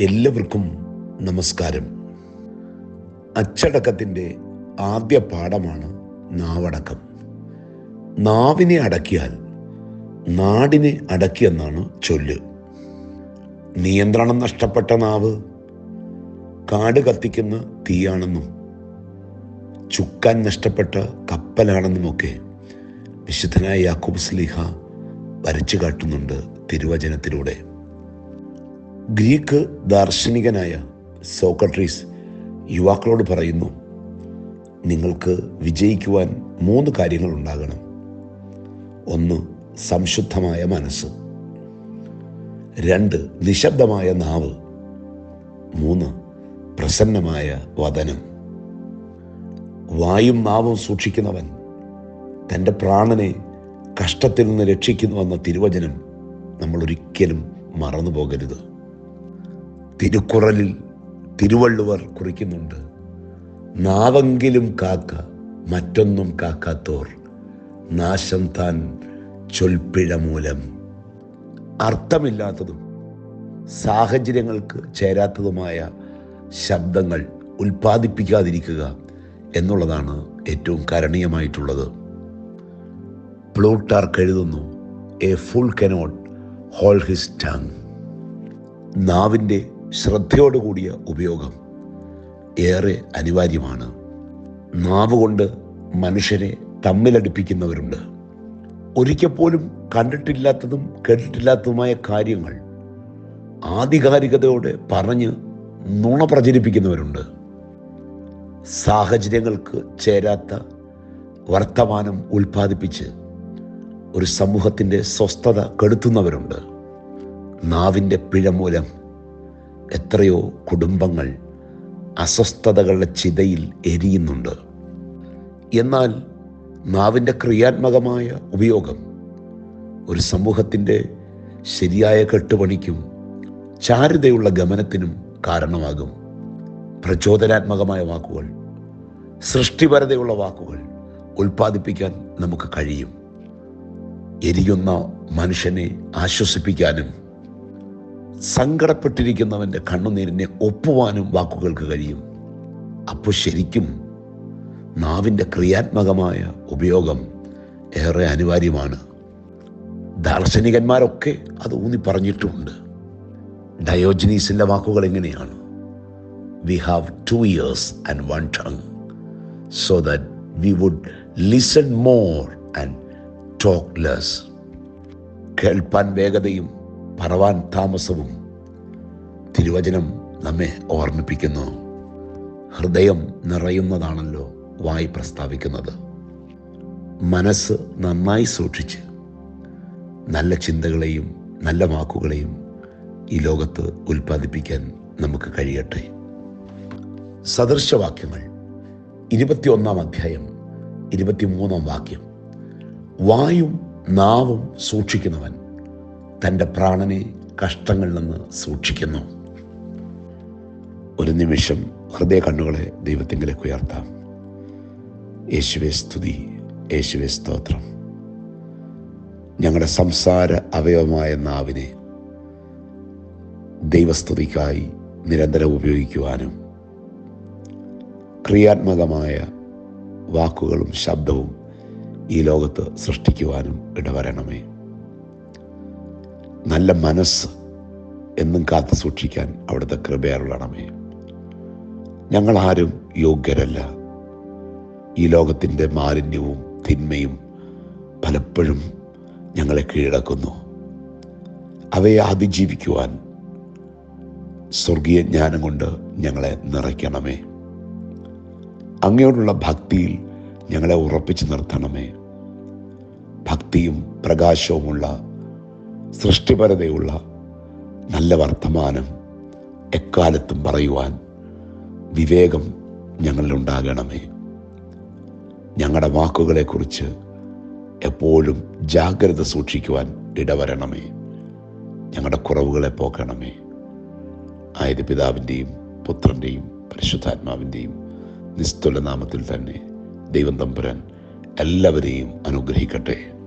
എല്ലാവർക്കും നമസ്കാരം. അച്ചടക്കത്തിന്റെ ആദ്യ പാഠമാണ് നാവടക്കം. നാവിനെ അടക്കിയാൽ നാടിനെ അടക്കിയെന്നാണ് ചൊല്ല്. നിയന്ത്രണം നഷ്ടപ്പെട്ട നാവ് കാട് കത്തിക്കുന്ന തീയാണെന്നും ചുക്കാൻ നഷ്ടപ്പെട്ട കപ്പലാണെന്നുമൊക്കെ വിശുദ്ധനായ യാക്കൂബ് സ്ലീഹ വരച്ചു കാട്ടുന്നുണ്ട് തിരുവചനത്തിലൂടെ. ഗ്രീക്ക് ദാർശനികനായ സോക്രട്ടീസ് യുവാക്കളോട് പറയുന്നു നിങ്ങൾക്ക് വിജയിക്കുവാൻ മൂന്ന് കാര്യങ്ങൾ ഉണ്ടാകണം. ഒന്ന് സംശുദ്ധമായ മനസ്സ്. രണ്ട് നിശബ്ദമായ നാവ്. മൂന്ന് പ്രസന്നമായ വതനം വായും നാവും സൂക്ഷിക്കുന്നവൻ തന്റെ പ്രാണനെ കഷ്ടത്തിൽ നിന്ന് രക്ഷിക്കുന്നുവെന്ന തിരുവചനം നമ്മൾ ഒരിക്കലും മറന്നു പോകരുത് തിരുക്കുറലിൽ തിരുവള്ളുവർ കുറിക്കുന്നുണ്ട്. നാവെങ്കിലും കാക്ക മറ്റൊന്നും കാക്കാത്തോർ. നാശം താൻ ചൊൽപ്പിഴ മൂലം. അർത്ഥമില്ലാത്തതും സാഹചര്യങ്ങൾക്ക് ചേരാത്തതുമായ ശബ്ദങ്ങൾ ഉൽപ്പാദിപ്പിക്കാതിരിക്കുക എന്നുള്ളതാണ് ഏറ്റവും കരണീയമായിട്ടുള്ളത്. പ്ലൂട്ടാർക്ക് എഴുതുന്നു a fool cannot hold his tongue നാവിന്റെ ശ്രദ്ധയോടുകൂടിയ ഉപയോഗം ഏറെ അനിവാര്യമാണ്. നാവ് കൊണ്ട് മനുഷ്യരെ തമ്മിലടുപ്പിക്കുന്നവരുണ്ട്. ഒരിക്കൽ പോലും കണ്ടിട്ടില്ലാത്തതും കേട്ടിട്ടില്ലാത്തതുമായ കാര്യങ്ങൾ ആധികാരികതയോടെ പറഞ്ഞ് നുണ പ്രചരിപ്പിക്കുന്നവരുണ്ട്. സാഹചര്യങ്ങൾക്ക് ചേരാത്ത വർത്തമാനം ഉൽപ്പാദിപ്പിച്ച് ഒരു സമൂഹത്തിന്റെ സ്വസ്ഥത കെടുത്തുന്നവരുണ്ട്. നാവിന്റെ പിഴ മൂലം എത്രയോ കുടുംബങ്ങൾ അസ്വസ്ഥതകളുടെ ചിതയിൽ എരിയുന്നുണ്ട്. എന്നാൽ നാവിന്റെ ക്രിയാത്മകമായ ഉപയോഗം ഒരു സമൂഹത്തിന്റെ ശരിയായ കെട്ടുപണിക്കും ചാരുതയുള്ള ഗമനത്തിനും കാരണമാകും. പ്രചോദനാത്മകമായ വാക്കുകൾ സൃഷ്ടിപരതയുള്ള വാക്കുകൾ ഉൽപ്പാദിപ്പിക്കാൻ നമുക്ക് കഴിയും. എരിയുന്ന മനുഷ്യനെ ആശ്വസിപ്പിക്കാനും സങ്കടപ്പെട്ടിരിക്കുന്നവന്റെ കണ്ണുനീരിനെ ഒപ്പുവാനും വാക്കുകൾക്ക് കഴിയും. അപ്പോൾ ശരിക്കും നാവിന്റെ ക്രിയാത്മകമായ ഉപയോഗം ഏറെ അനിവാര്യമാണ്. ദാർശനികന്മാരൊക്കെ അത് ഊന്നി പറഞ്ഞിട്ടുമുണ്ട് ഡയോജനീസിന്റെ വാക്കുകൾ എങ്ങനെയാണ്? We have two ears and one tongue so that we would listen more and talk less കേൾപ്പാൻ വേഗതയും പറവാൻ താമസവും തിരുവചനം നമ്മെ ഓർമ്മിപ്പിക്കുന്നു. ഹൃദയം നിറയുന്നതാണല്ലോ വായി പ്രസ്താവിക്കുന്നത്. മനസ്സ് നന്നായി സൂക്ഷിച്ച് നല്ല ചിന്തകളെയും നല്ല വാക്കുകളെയും ഈ ലോകത്ത് ഉൽപ്പാദിപ്പിക്കാൻ നമുക്ക് കഴിയട്ടെ. സദൃശവാക്യങ്ങൾ ഇരുപത്തിയൊന്നാം അധ്യായം ഇരുപത്തിമൂന്നാം വാക്യം. വായും നാവും സൂക്ഷിക്കുന്നവൻ തന്റെ പ്രാണനെ കഷ്ടങ്ങളിൽ നിന്ന് സൂക്ഷിക്കുന്നു. ഒരു നിമിഷം ഹൃദയ കണ്ണുകളെ ദൈവത്തിങ്കിലേക്ക് ഉയർത്താം. യേശുവെ സ്തുതി യേശുവെ സ്തോത്രം. ഞങ്ങളുടെ സംസാര അവയവമായ നാവിനെ ദൈവസ്തുതിക്കായി നിരന്തരം ഉപയോഗിക്കുവാനും ക്രിയാത്മകമായ വാക്കുകളും ശബ്ദവും ഈ ലോകത്ത് സൃഷ്ടിക്കുവാനും ഇടവരണമേ. നല്ല മനസ്സ് എന്നും കാത്തു സൂക്ഷിക്കാൻ അവിടുത്തെ കൃപയറുള്ളണമേ ഞങ്ങളാരും യോഗ്യരല്ല. ഈ ലോകത്തിന്റെ മാലിന്യവും തിന്മയും പലപ്പോഴും ഞങ്ങളെ കീഴടക്കുന്നു. അവയെ അതിജീവിക്കുവാൻ സ്വർഗീയ ജ്ഞാനം കൊണ്ട് ഞങ്ങളെ നിറയ്ക്കണമേ. അങ്ങയോടുള്ള ഭക്തിയിൽ ഞങ്ങളെ ഉറപ്പിച്ചു നിർത്തണമേ. ഭക്തിയും പ്രകാശവുമുള്ള സൃഷ്ടിപരതയുള്ള നല്ല വർത്തമാനം എക്കാലത്തും പറയുവാൻ വിവേകം ഞങ്ങളിലുണ്ടാകണമേ. ഞങ്ങളുടെ വാക്കുകളെക്കുറിച്ച് എപ്പോഴും ജാഗ്രത സൂക്ഷിക്കുവാൻ ഇടവരണമേ. ഞങ്ങളുടെ കുറവുകളെ പോക്കണമേ. ആയത് പിതാവിന്റെയും പുത്രന്റെയും പരിശുദ്ധാത്മാവിന്റെയും നിസ്തുല നാമത്തിൽ തന്നെ ദൈവം തമ്പുരാൻ എല്ലാവരെയും അനുഗ്രഹിക്കട്ടെ.